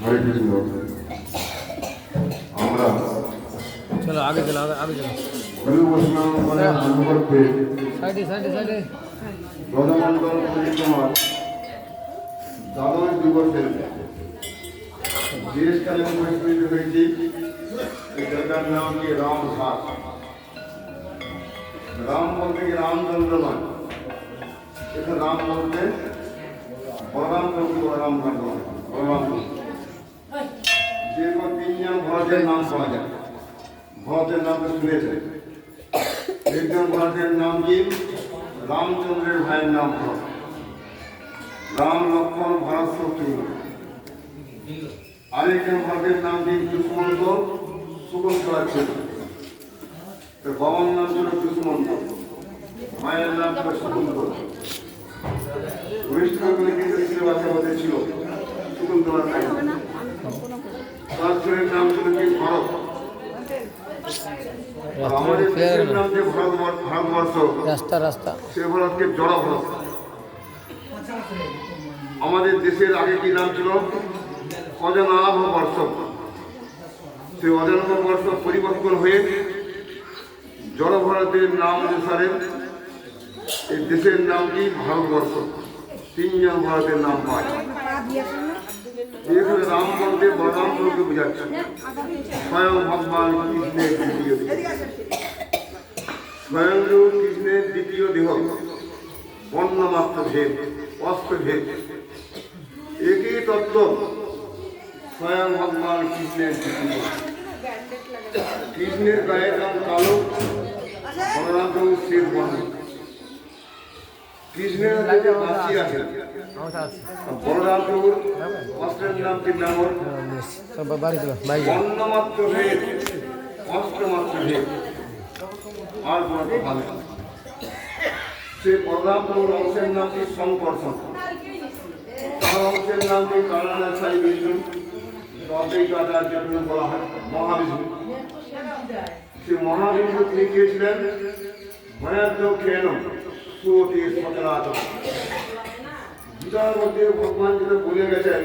হরে কৃষ্ণ আমরা চলো আগে চলো আগে চলো হরি বৈষ্ণব মানে অনুবর্তে সাইডে সাইডে সাইডে রজমন্ডল পরিক্রমার দ্বাদশ দিবসে দেশকালে পরিচালিত হয়েছে এই জায়গার নাম কি রামঘাট রাম বলতে কি রামচন্দ্র নয় এখানে রাম বলতে বলরাম প্রভু বলরাম ঘাট বলরাম যে তিনজন নাম পাওয়া যায়। ভরতের নাম তো শুনেছেন। একজন ভরতের নাম কি? রামচন্দ্রের ভাইয়ের নাম ভরত রাম লক্ষ্মণ ভরত শত্রুঘ্ন আরেকজন ভরতের নাম কি? দুষ্মন্ত শকুন্তলা ছিল তো বাবার নাম ছিল দুষ্মন্ত মায়ের নাম ছিল শকুন্তলা বৈষ্ণবগুলি কিন্তু ছিল শকুন্তলার নাম নাম ভরত? আমাদের দেশের নাম যে ভারতবর্ষ ভারতবর্ষ রাস্তা রাস্তা। সে ভারতকে জড়া ভারত। আমাদের দেশের আগে কি নাম ছিল? অজানাভ বর্ষ সেই অজানাভ বর্ষ পরিবর্তন হয়ে জড় ভারতের নাম অনুসারে এই দেশের নাম কি? ভারতবর্ষ। তিনজন ভারতের নাম পায়। এখানে রাম বলতে বলরাম বলতে বোঝাচ্ছে স্বয়ং ভগবান কৃষ্ণের দ্বিতীয় দেহ স্বয়ং কৃষ্ণের দ্বিতীয় দেহ বর্ণমাত্র ভেদ অস্ত্র ভেদ একই তত্ত্ব স্বয়ং ভগবান কৃষ্ণের দ্বিতীয় কৃষ্ণের গায়ের রং কালো বলরাম শ্বেত বর্ণ কৃষ্ণের হাতে বাঁশি আছে। বলরাম প্রভুর অস্ত্রের নাম কি ভেদ। অস্ত্রমাত্র ভেদ। আর কথা নেই সে বলরামপুর অংশের নাম কি সংকর্ষণ তার অংশের নাম কি বলা হয় মহাবিষ্ণু। সে মহাবিষ্ণু তিনি গিয়েছিলেন ভয়াদ্য কেন সচরাচর মধ্যে ভগবান বলে গেছেন,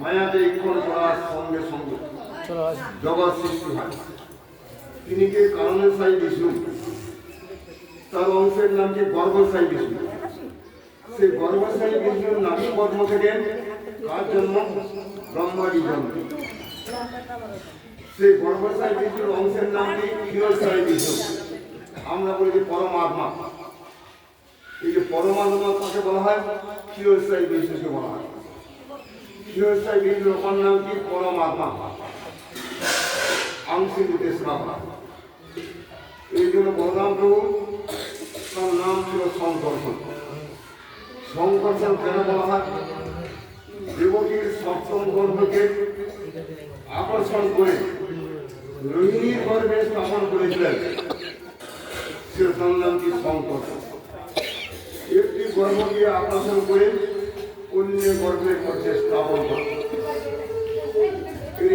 মায়াতে ইক্ষণ করার সঙ্গে সঙ্গে জগৎ সৃষ্টি হয়। তিনি কে কারণের সাই বিষ্ণু? তার অংশের নাম কি গর্ভসাই বিষ্ণু? সেই গর্ভসাই বিষ্ণুর নামী পদ্ম থেকে কার জন্ম? ব্রহ্মাজি জন্ম। সেই গর্ভসাই বিষ্ণুর অংশের নাম কি ক্ষীরসাই বিষ্ণু? আমরা বলি যে পরমাত্মা। এই যে পরমাত্মা কাকে বলা হয় ক্ষীরসাই বিষ্ণুকে বলা হয়। ক্ষীরসাই বিষ্ণুর অপর নাম কি? পরমাত্মা। আংশিক রাখা এই জন্য বলরাম প্রভু তার নাম ছিল সংকর্ষণ। সংকর্ষণ কেন বলা হয়? দেবকীর সপ্তম গর্ভকে আকর্ষণ করে রোহিণীর গর্ভে স্থাপন করেছিলেন। সে তার নাম কি? সংকর্ষণ। গর্ভকে আকর্ষণ করে অন্য গর্ভের মধ্যে স্থাপন করা।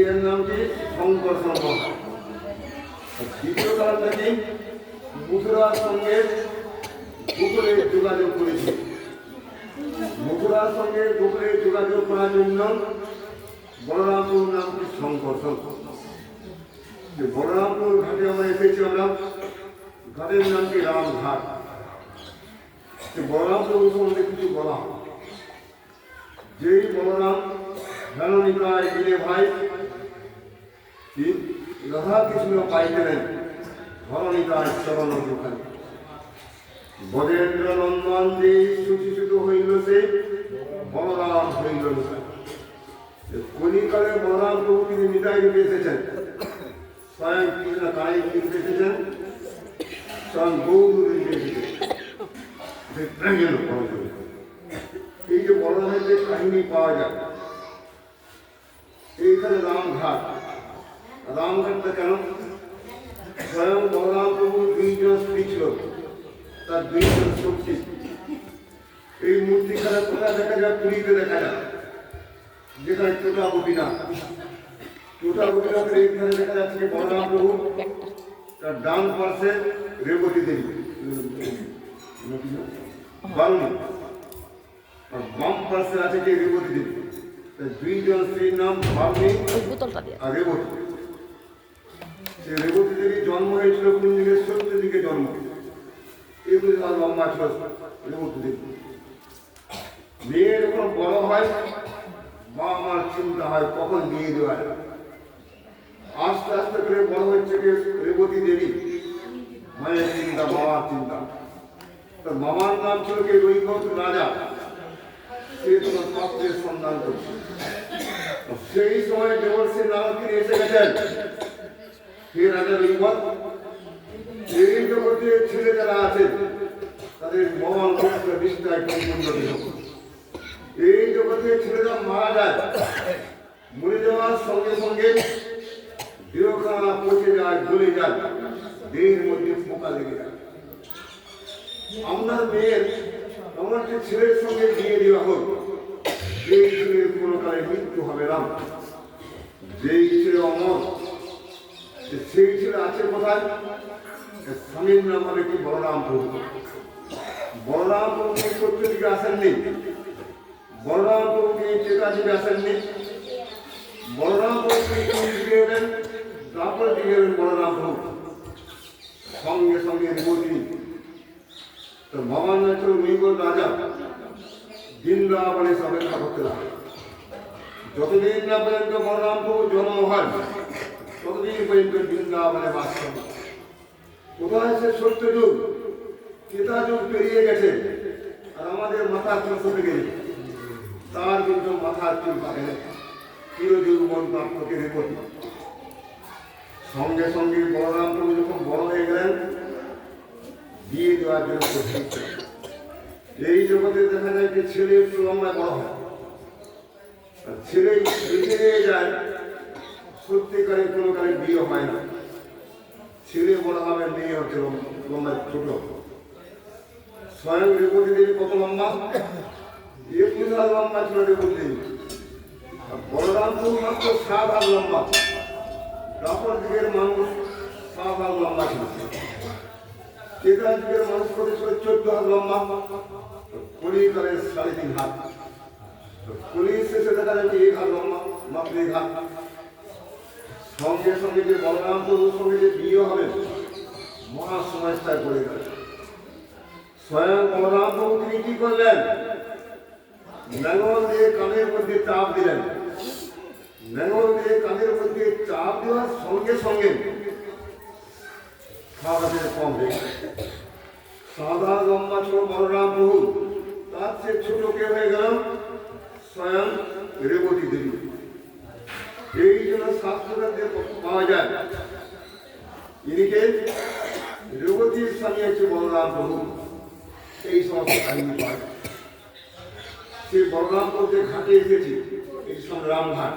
এর নাম কি? সংকর্ষণ বলা হয়। দ্বিতীয় কারণটা মথুরার সঙ্গে গোকুলে যোগাযোগ করেছে। মথুরার সঙ্গে গোকুলে যোগাযোগ করার জন্য বলরামপুর নাম কি? সংকর্ষণ বলরামপুর ঘাটে আমরা এসেছি আমরা। ঘাটের নাম কি? রামঘাট। যে বলরামপুর সম্বন্ধে কিছু বলা। যেই বলরাম ধননিকায় দিলে ভাই, কি রাধা কৃষ্ণ পাইলেন ধরণিকার চরণ দোকানে বরেন্দ্র নন্দন যে সুচিত হইল সে, বলরাম হইল। কলিকালে বলরাম প্রভু তিনি নিতাই রূপে এসেছেন, স্বয়ং কৃষ্ণ কালী রূপে এসেছেন, স্বয়ং গৌর রূপে এসেছেন এই যে বলরামের যে কাহিনী পাওয়া যায় এইখানে রামঘাট। রামঘাটটা কেন? স্বয়ং বলরাম প্রভু দুইজন স্ত্রী ছিল তার দুইজন শক্তি। এই মূর্তিখানা কোথায় দেখা যায়? পুরীতে দেখা যায়। যেখানে টোটা গোপীনাথ। টোটা গোপীনাথের এইখানে দেখা যাচ্ছে যে বলরাম প্রভু তার ডান পার্শ্বে রেবতী দেবী। আর বাম আছে যে রেবতী দেবী। দুইজন স্ত্রীর নাম ভাবনি ওই বোতলটা দিয়ে। আর রেবতী। সে রেবতী দেবীর জন্ম হয়েছিল কোন দিকে? সত্য দিকে জন্ম। এগুলি তার লম্বা ছিল রেবতী দেবী। মেয়ে যখন বড় হয় মা আমার চিন্তা হয় কখন বিয়ে দেওয়া। আস্তে আস্তে করে বড় হচ্ছে কি? রেবতী দেবী। মায়ের চিন্তা বাবার চিন্তা। তার মামার নাম ছিল কি রৈবত রাজা, সে তোমার পাত্রের সেই সময় দেবর্ষী নারদ এসে গেছেন। হে রাজা রৈবত এই জগতে ছেলে যারা আছে তাদের মহান ভক্ত বিস্তায় পরিপূর্ণ এই জগতে ছেলেরা মারা যায়, মরে যাওয়ার সঙ্গে সঙ্গে দেহখানা পচে যায়, গলে যায়, দেহের মধ্যে পোকা লেগে যায়। আপনার মেয়ের এমন একটি ছেলের সঙ্গে বিয়ে দেওয়া হোক, যেই ছেলের কোনো কালে মৃত্যু হবে না। যেই ছেলে অমর সেই ছেলে আছে কোথায়? স্বামীর নাম হলে কি বলরাম প্রভু বলরাম প্রভু সত্য দিকে আসেননি? বলরাম প্রভু কি চেতা দিকে আসেননি বলরাম প্রভু দিকে এলেন? তারপরে দিকে এলেন বলরাম প্রভু সঙ্গে সঙ্গে রেবতী ভগবান হচ্ছে মৃগল রাজা। বৃন্দাবনে অপেক্ষা করতে লাগে যতদিন না পর্যন্ত বলরাম প্রভু জন্ম হয়, ততদিন পর্যন্ত বৃন্দাবনে বাস করে। কোথায় সে সত্য যুগ? কেতা যুগ পেরিয়ে গেছে, আর আমাদের মাথার চুল সরে গেছে। তার কিন্তু মাথার চুল না চিরযুগ মন প্রাপ্তকে রেকর্ড সঙ্গে সঙ্গে বলরাম প্রভু যখন বড় হয়ে গেলেন বিয়ে দেওয়ার জন্য প্রস্তুত এই জগতে দেখা যায় যে ছেলে একটু লম্বায় বড় হয়। আর ছেলে বেঁচে যায়, সত্যিকারে কোনো কালে বিয়ে হয় না। ছেলে বড় হবে, মেয়ে হচ্ছে লম- লম্বায় ছোট। স্বয়ং রেবতী দেবী কত লম্বা? একুশ হাত লম্বা ছিল রেবতী দেবী। আর বলরামপুর মাত্র সাত হাত লম্বা। তারপর দিকের মানুষ সাত হাত লম্বা ছিল। যুগের মানুষ কত ছিল চোদ্দ হাত লম্বা। কলিকালের সাড়ে তিন হাত। কলি শেষে দেখা যাচ্ছে এক হাত লম্বা, মাত্র এক হাত। সঙ্গে সঙ্গে যে বলরাম প্রভুর সঙ্গে যে বিয়ে হবে, মহা সমস্যায় পড়ে গেল। স্বয়ং বলরাম প্রভু তিনি কি করলেন? নাঙ্গল দিয়ে কানের মধ্যে চাপ দিলেন। নাঙ্গল দিয়ে কানের মধ্যে চাপ দেওয়ার সঙ্গে সঙ্গে খাওয়াতে কম গেল। সাদা লম্বা ছিল বলরাম প্রভু তার চেয়ে ছোট কে হয়ে গেল? স্বয়ং রেবতী দেবী। এই জন্য শাস্ত্রতে পাওয়া যায়। ইনিকে রেবতীর স্বামী হচ্ছে বলরাম প্রভু এই সমস্ত কাহিনী পায় সে বলরাম প্রভুকে ঘাটে এসেছে। এই সব রামঘাট।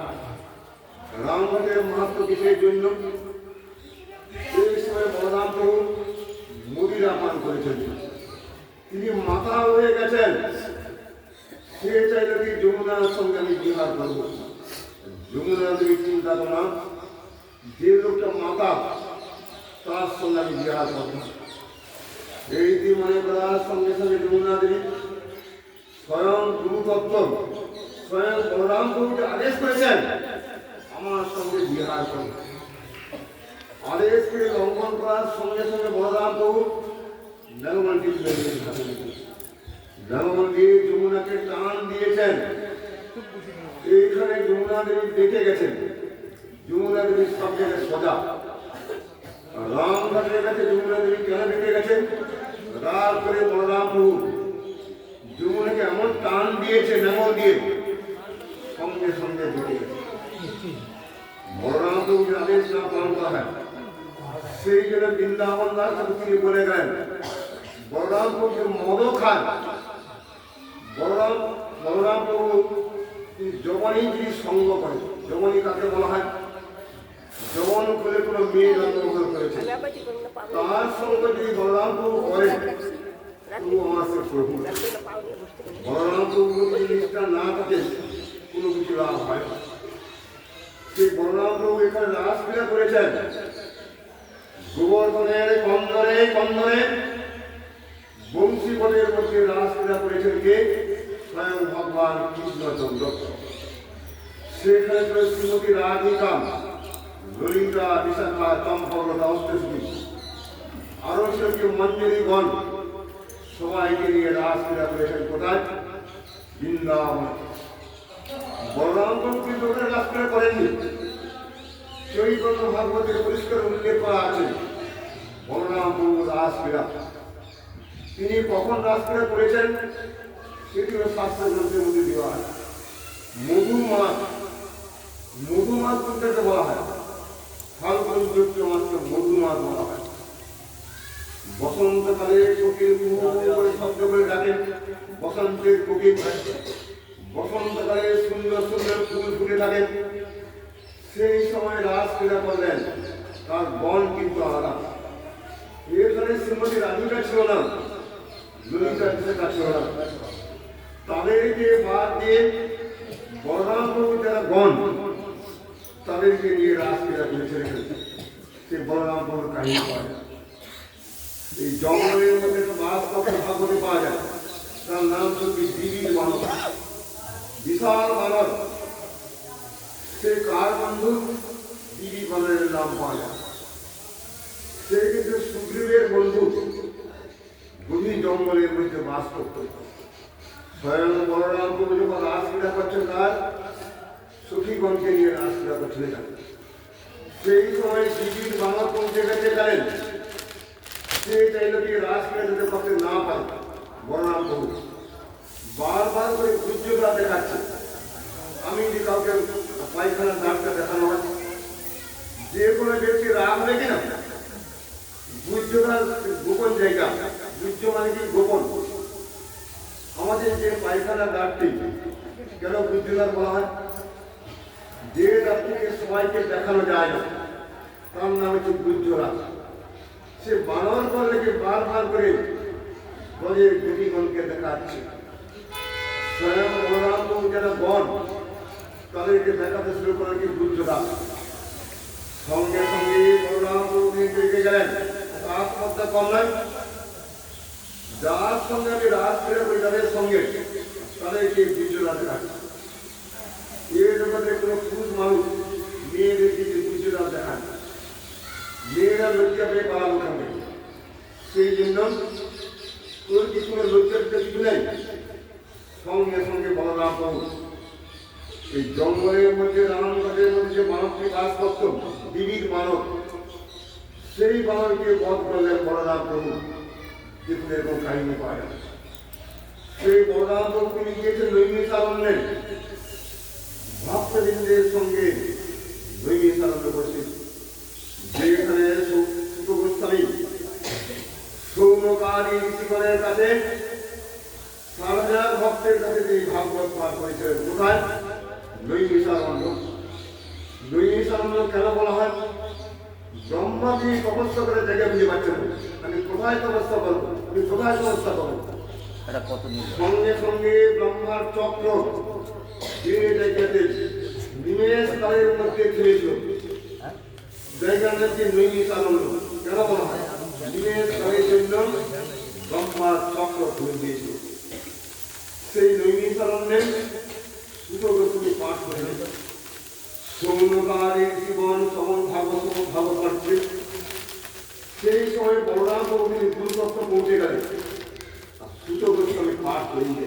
রামঘাটের মাহাত্ম কিসের জন্য সেই সময় বলরাম প্রভু পান করেছেন। তিনি মাথা হয়ে গেছেন। সে চাইলে কি যমুনার সঙ্গে আমি বিহার করব? যমুনা দেবী চিন্তা করলাম, যে লোকটা মাতা, তার সঙ্গে আমি বিহার করব। এই যে মনে করার সঙ্গে সঙ্গে যমুনা দেবী স্বয়ং গুরুতত্ত্ব, স্বয়ং বলরাম প্রভুকে আদেশ করেছেন, আমার সঙ্গে বিহার করব আদেশকে লঙ্ঘন করার সঙ্গে সঙ্গে বলরাম প্রভু জনগণকে জনগণ দিয়ে যমুনাকে টান দিয়েছেন এইখানে যমুনা দেবী দেখে গেছেন যমুনা দেবী সব জায়গায় সজা রামঘাটের কাছে যমুনা দেবী কেন দেখে গেছেন রাত করে বলরাম প্রভু যমুনাকে এমন টান দিয়েছে নেমল দিয়ে সঙ্গে সঙ্গে গেছে বলরাম প্রভুর আদেশ না করা সেই জন্য বৃন্দাবন দাস বলে গেলেন বলরাম প্রভু মদ খান। বলরাম বলরাম প্রভু তিনি যবনই যিনি সঙ্গ করেন যবনই কাকে বলা হয়? যবন করে কোনো মেয়ে জন্মগ্রহণ করেছে। তার সঙ্গে যদি বলরাম প্রভু করেন প্রভু আমার সে প্রভু। বলরাম নিষ্ঠা না থাকে, কোনো কিছু লাভ হয় না। সেই বলরাম প্রভু এখানে রাসক্রিয়া করেছেন। গোবর্ধনের কন্দরে কন্দরে বংশীবনের মধ্যে রাসক্রিয়া করেছেন কে? স্বয়ং ভগবান কৃষ্ণচন্দ্র। সেখানে শ্রীমতী রাধিকা ললিতা বিশাখা চম্পকতা অষ্টমী আরও ছিল মঞ্জুরিগণ সবাইকে নিয়ে রাসলীলা করেছেন কোথায়? বৃন্দাবন। বলরামগণ কিন্তু রাসলীলা করেননি। চৈতন্য ভাগবতের পরিষ্কার উল্লেখ করা আছে। বলরাম রাসলীলা তিনি কখন রাসলীলা করেছেন সেটিও শাস্ত্র গ্রন্থের মধ্যে দেওয়া হয়। মধু মাস মধু মাস কোনটাকে বলা হয়। ফাল্গুন চৈত্র মধু মাস বলা হয়। বসন্তকালে কোকিল করে শব্দ করে ডাকেন বসন্তের কোকিল বসন্তকালে সুন্দর সুন্দর ফুল ফুটে থাকেন সেই সময় রাস ক্রীড়া করলেন তার বন কিন্তু আলাদা। এখানে শ্রীমতী রাধিকা ছিল না ললিতা বিশাখা ছিল না তাদেরকে বাদ দিয়ে বলরাম প্রভু যারা গণ তাদেরকে নিয়ে রাস ক্রীড়া করেছিলেন সে বলরাম কাহিনী পাওয়া যায় এই জঙ্গলের মধ্যে একটা কখন পাওয়া যায় তার নাম হচ্ছে দিবির মানব বিশাল মানব সে কার বন্ধু দিবি মানবের নাম পাওয়া যায় সে কিন্তু সুগ্রীবের বন্ধু গভীর জঙ্গলের মধ্যে বাস করত স্বয়ং বলরাম প্রভু যখন রাসক্রীড়া করছেন, তার সখীগণকে নিয়ে রাসক্রীড়া করছিলেন সেই সময় দিদির মানব পৌঁছে গেছে, জানেন? সে চাইল কি রাজকে যাতে করতে না পারে বর্ণনা করুন বারবার করে গুজ্জটা দেখাচ্ছে। আমি যদি কাউকে পায়খানার দাগটা দেখানো হয়, যে কোনো ব্যক্তি রাগ রেখে না গুজ্জটা গোপন জায়গা। গুজ্জ মানে কি গোপন। আমাদের যে পায়খানা দাগটি কেন গুজ্জদার বলা হয়? যে দাগটিকে সবাইকে দেখানো যায় না, তার নাম হচ্ছে বুদ্ধরা সে বানর করলে যে বারবার করে ব্রজের গুটিগণকে দেখাচ্ছে। স্বয়ং বলরাম যারা গণ তাদেরকে দেখাতে শুরু করেন কি বুদ্ধরা সঙ্গে সঙ্গে বলরাম গেলেন। আত্মহত্যা নয় যার সঙ্গে আমি রাজ ফিরে তাদের সঙ্গে তাদেরকে বুদ্ধরা দেখাচ্ছে এ জগতে কোনো পুরুষ মানুষ মেয়েদেরকে যে বুদ্ধরা দেখায় মেয়েরা লজ্জা পেয়ে পালানো খাবে সেই জন্য তোর কি কোনো লজ্জার কিছু নেই? সঙ্গে সঙ্গে বলরাম প্রভু, এই জঙ্গলের মধ্যে, নানান গাছের মধ্যে যে মানবটি বাস করত, বিবিধ মানব সেই মানবকে বধ করলেন বলরাম প্রভু। কিন্তু এরকম কাহিনী পাওয়া যায় সেই বলরাম প্রভু তিনি গিয়েছেন নৈমিষারণ্যে ভক্তবৃন্দের সঙ্গে নৈমিষারণ্য বসে যেখানে গোস্বামী সৌমকারী ঋষিগণের কাছে হাজার ভক্তের কাছে যে ভাগবত পাঠ করেছিলেন। কোথায়? নৈমিষারণ্য নৈমিষারণ্য কেন বলা হয়? ব্রহ্মা তিনি তপস্যা করে জায়গা বুঝে পাচ্ছেন। আমি কোথায় তপস্যা করব? আমি কোথায় তপস্যা করব? এটা কত সঙ্গে সঙ্গে ব্রহ্মার চক্র। যে জায়গাতে নিমেষ কালের মধ্যে ছিল জায়গার নাকি নৈমিষারণ্য কেন বলা হয়? নিমেষ কালের জন্য ব্রহ্মার চক্র খুলে দিয়েছিল। সেই নৈমিষারণ্যে সুতোগ্রী পাঠ করে সৌনকারে জীবন সমন ভাগবত ভাগবত পাঠছে সেই সময় বলরাম তিনি গুরুতত্ত্ব পৌঁছে গেলেন সুতো গোস্বামী পাঠ করিয়ে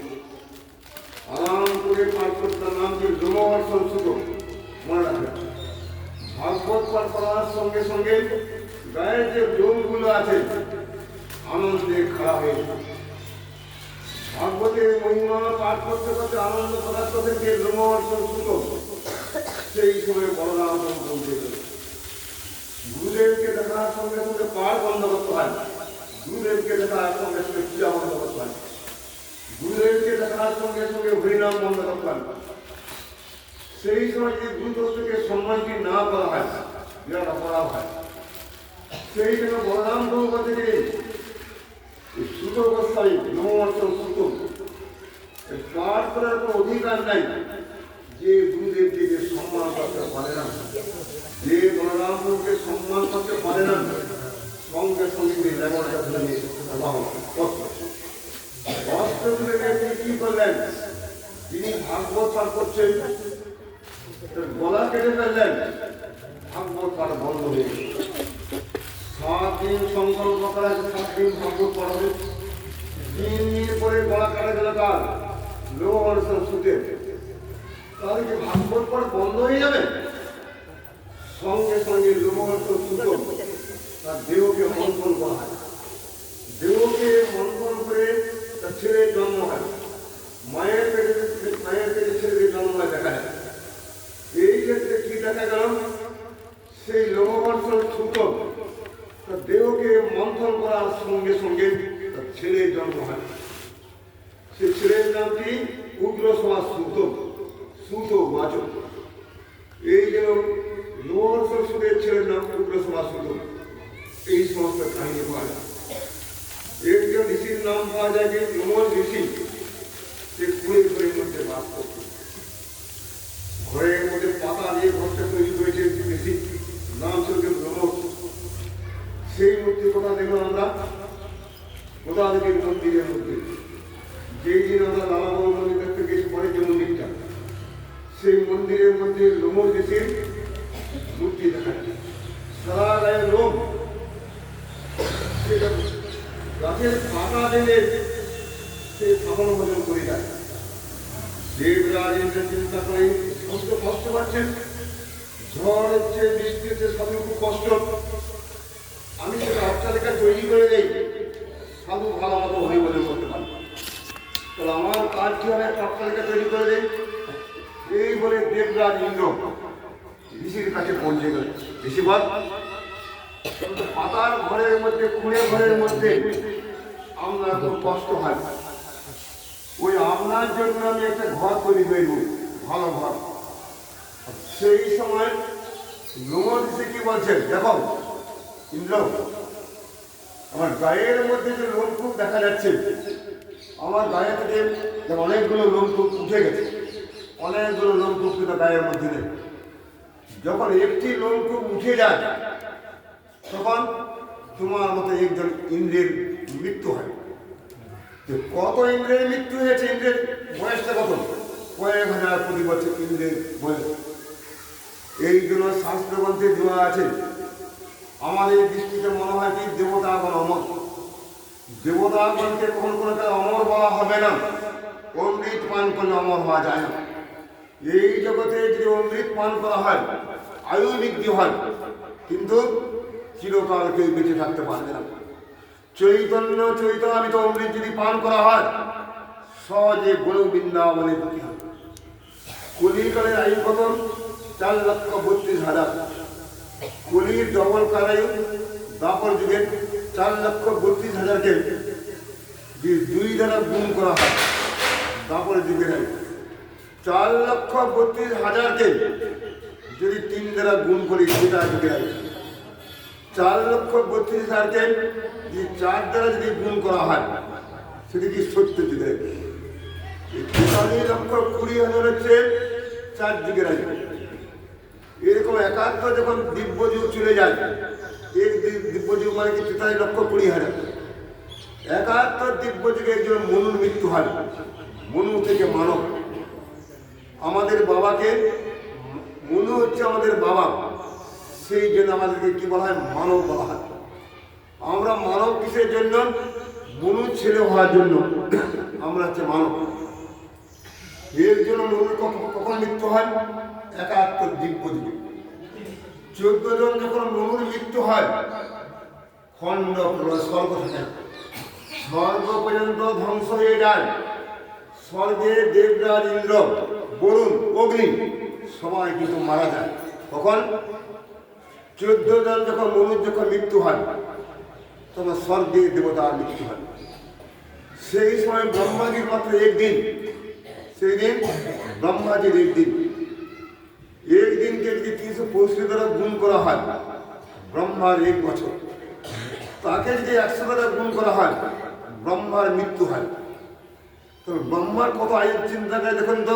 আরাম করে পাঠ করতে তার নাম কি লোমহর্ষণ সুতো মনে রাখবেন ভাগবত পাঠ করার সঙ্গে সঙ্গে গায়ের যে লোমগুলো আছে, আনন্দে খারাপ হয়ে। ভাগবতের মহিমা পাঠ করতে করতে আনন্দ করতে যে লোমহর্ষণ সুতো সেই সময় বলরাম পৌঁছে গেল। গুরুদেবকে দেখার সঙ্গে সঙ্গে পাঠ বন্ধ করতে হয়। গুরুদেবকে দেখার সঙ্গে সঙ্গে পূজা বন্ধ করতে হয়। গুরুদেবকে দেখার সঙ্গে সঙ্গে হরিনাম বন্ধ করতে হয়। সেই সময় যদি গুরুদত্তকে সম্মানটি না করা হয়, বিরাট অপরাধ হয়। সেই জন্য বলরাম প্রভু বলতে যে সুত অবস্থায় নববর্ষণ সুত পাঠ করার কোনো অধিকার নাই যে গুরুদেবকে যে সম্মান করতে পারে না যে বলরাম প্রভুকে সম্মান করতে পারে না সঙ্গে সঙ্গে তিনি লেবারটা ধরে নিয়ে অস্ত্র অস্ত্র তুলে নিয়ে তিনি কি করলেন তিনি ভাগবত পাঠ করছেন গলা কেটে ফেললেন ভাগবত পাঠ বন্ধ হয়ে গেল সাত দিন সংকল্প করা হয়েছে সাত দিন ভাগবত পড়া হবে তিন দিন পরে গলা কাটা গেল কার লো অনশন সুতে তাহলে কি ভাগবত পড়া বন্ধ হয়ে যাবে সঙ্গে সঙ্গে লোমহর্ষ সুতো তার দেহকে মন্থন করা হয় দেহকে মন্থন করে তার ছেলের জন্ম হয় মায়ের পেটে মায়ের পেটে ছেলের জন্ম হয় দেখা যায় এই ক্ষেত্রে কি দেখা গেল সেই লোমহর্ষণ সুতো তার দেহকে মন্থন করার সঙ্গে সঙ্গে তার ছেলের জন্ম হয় সে ছেলের নামটি উগ্র সমাজ সুত সুত বাচক এই যেন লোমহর্ষণ সুদের ছেলের নাম উগ্র সমাজ সুত এই সমস্ত কাহিনী পাওয়া যায় একজন ঋষির নাম পাওয়া যায় যে লোমন ঋষি সে কুড়ে ঘরের মধ্যে বাস করত ঘরের মধ্যে পাতা দিয়ে ঘরটা তৈরি করেছে ঋষি নাম ছিল যে লোমন সেই মূর্তি কথা দেখলাম আমরা কোথা থেকে করে এই বলে দেবরাজ ইন্দ্র ঋষির কাছে পৌঁছে গেল। ঋষি বল, পাতার ঘরের মধ্যে কুড়ে ঘরের মধ্যে আমরা খুব কষ্ট হয় ওই আপনার জন্য আমি একটা ঘর তৈরি করব ভালো ঘর। সেই সময় লোমর দিছে কি বলছেন, দেখো, ইন্দ্র, আমার গায়ের মধ্যে যে লোমকূপ দেখা যাচ্ছে আমার গায়ে থেকে অনেকগুলো লোমকূপ উঠে গেছে। অনেকগুলো লোমকূপ কিন্তু গায়ের মধ্যে নেই। যখন একটি লোমকূপ উঠে যায়, তখন তোমার মতো একজন ইন্দ্রের মৃত্যু হয়। তো কত ইন্দ্রের মৃত্যু হয়েছে, ইন্দ্রের বয়সটা কত? কয়েক হাজার প্রতি বছর ইন্দ্রের বয়স। এই জন্য শাস্ত্রগ্রন্থে দেওয়া আছে, আমাদের দৃষ্টিতে মনে হয় কি দেবতাগণ অমর। দেবতাগণকে কখন কোনো কালে অমর বলা হবে না। অমৃত পান করলে অমর হওয়া যায় না। এই জগতে যদি অমৃত পান করা হয় আয়ু বৃদ্ধি হয়, কিন্তু চিরকাল কেউ বেঁচে থাকতে পারবে না। চৈতন্য চৈতন্য অমৃত যদি পান করা হয়, সহজে গরু বৃন্দাবনে দুটি হয় কলিকালের আয়ু কত? চার লক্ষ বত্রিশ হাজার। কলির ডবল কারায়ু দাপর যুগের চার লক্ষ বত্রিশ হাজারকে যদি দুই দ্বারা গুণ করা হয়। দাপর যুগের আয়ু চার লক্ষ বত্রিশ হাজারকে যদি তিন দ্বারা গুণ করি, সেটা যুগের আয়ু চার লক্ষ বত্রিশ হাজারকে যদি চার দ্বারা যদি গুণ করা হয়, সেটি কি সত্য। এই তেতাল্লিশ লক্ষ কুড়ি হাজার হচ্ছে চার যুগের এরকম একাত্ম যখন দিব্য যুগ চলে যায় এক দি- দিব্য যুগ মানে কি তেতাল্লিশ লক্ষ কুড়ি হাজার একাত্তর দিব্য যুগে একজন মনুর মৃত্যু হয় মনু থেকে মানব আমাদের বাবাকে মনু হচ্ছে আমাদের বাবা সেই জন্য আমাদেরকে কি বলা হয় মানব বলা হয় আমরা মানব কিসের জন্য মনু ছেলে হওয়ার জন্য আমরা হচ্ছে মানব এর জন্য মনুর কখন মৃত্যু হয় একাত্তর দিব্য যুগে চোদ্দ জন যখন মনুর মৃত্যু হয়, খণ্ড স্বর্গ থাকে। স্বর্গ পর্যন্ত ধ্বংস হয়ে যায়। স্বর্গে দেবরাজ ইন্দ্র, বরুণ, অগ্নি, সবাই কিন্তু মারা যায়। তখন চোদ্দ জন যখন মনুর যখন মৃত্যু হয়, তখন স্বর্গে দেবতার মৃত্যু হয়। সেই সময় ব্রহ্মাজির মাত্র একদিন, সেই দিন ব্রহ্মাজির একদিন। যদি তিনশো পঁয়ষট্টি দ্বারা গুণ করা হয়। ব্রহ্মার এক বছর। তাকে যদি একশো দ্বারা গুণ করা হয়, ব্রহ্মার মৃত্যু হয়। তো ব্রহ্মার কত আয়ু চিন্তা করে দেখুন তো,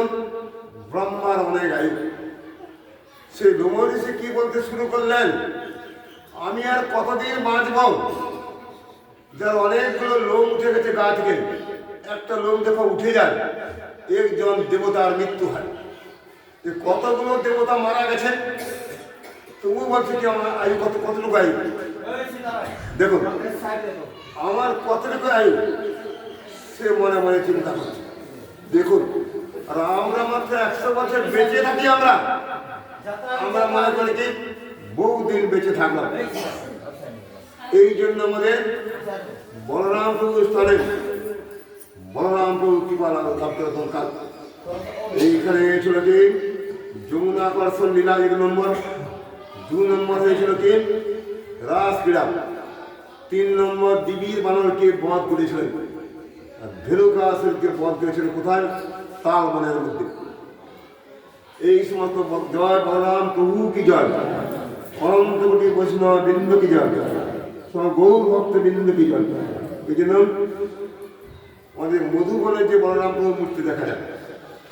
ব্রহ্মার অনেক আয়ু। সে ডোমরিসে কি বলতে শুরু করলেন? আমি আর কতদিন বাঁচব? যার অনেকগুলো লোম উঠে গেছে গা থেকে। একটা লোম দেখো উঠে যায়, একজন দেবতার মৃত্যু হয়। যে কতগুলো দেবতা মারা গেছে তবু বলছে কি আমার আয়ু কত কতটুকু আয়ু? দেখুন, আমার কতটুকু আয়ু? সে মনে মনে চিন্তা করছে। দেখুন আর আমরা মাত্র একশো বছর বেঁচে থাকি আমরা। আমরা মনে করি কি, বহুদিন বেঁচে থাকলাম। এই জন্য আমাদের বলরাম প্রভু স্থলে, বলরাম প্রভু কি বলা লাভ দরকার এইখানে ছিল কি যমুনা আকর্ষণ লীলা এক নম্বর। দু নম্বর হয়েছিল কি? রাস ক্রীড়া তিন নম্বর দিবির বানরকে বধ করেছিলেন। আর ভেলুকাসুরকে বধ করেছিলেন কোথায়? তাল বনের মধ্যে। এই সমস্ত জয়, বলরাম, প্রভু কি জয়? অনন্ত বৈষ্ণব বৃন্দ কি জয়? সব গৌর ভক্ত বৃন্দ কি জয়? এই জন্য আমাদের মধুবনের যে বলরাম প্রভু মূর্তি দেখা যায়,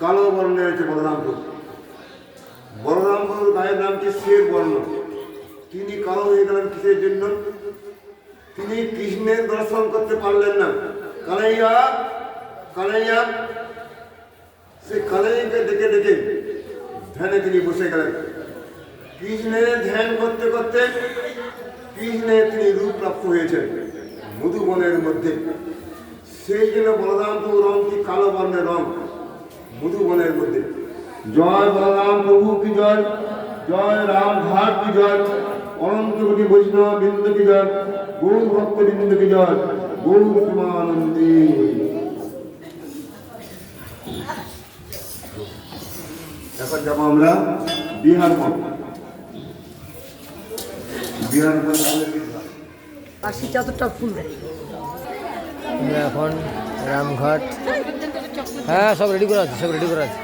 কালো বর্ণের হচ্ছে বলরাম প্রভু বলরাম প্রভুর গায়ের নাম কি শের বর্ণ। তিনি কালো হয়ে গেলেন কিসের জন্য? তিনি কৃষ্ণের দর্শন করতে পারলেন না। কানাইয়া কানাইয়া সে কানাইকে ডেকে ডেকে ধ্যানে তিনি বসে গেলেন। কৃষ্ণের ধ্যান করতে করতে কৃষ্ণের তিনি রূপ প্রাপ্ত হয়েছেন মধুবনের মধ্যে। সেই জন্য বলরাম রং কি কালো বর্ণের রং মধুবনের মধ্যে। জয় বলরাম প্রভু কি জয়? জয় রাম ঘাট কি জয়? অনন্ত কোটি বৈষ্ণব বৃন্দ কি জয়? গৌর ভক্ত বৃন্দ কি জয়? গৌর প্রেমানন্দী এখন যাব আমরা বিহার মঠ বিহার মঠ পাশে যতটা ফুল এখন রামঘাট। হ্যাঁ সব রেডি করা আছে সব রেডি করা আছে।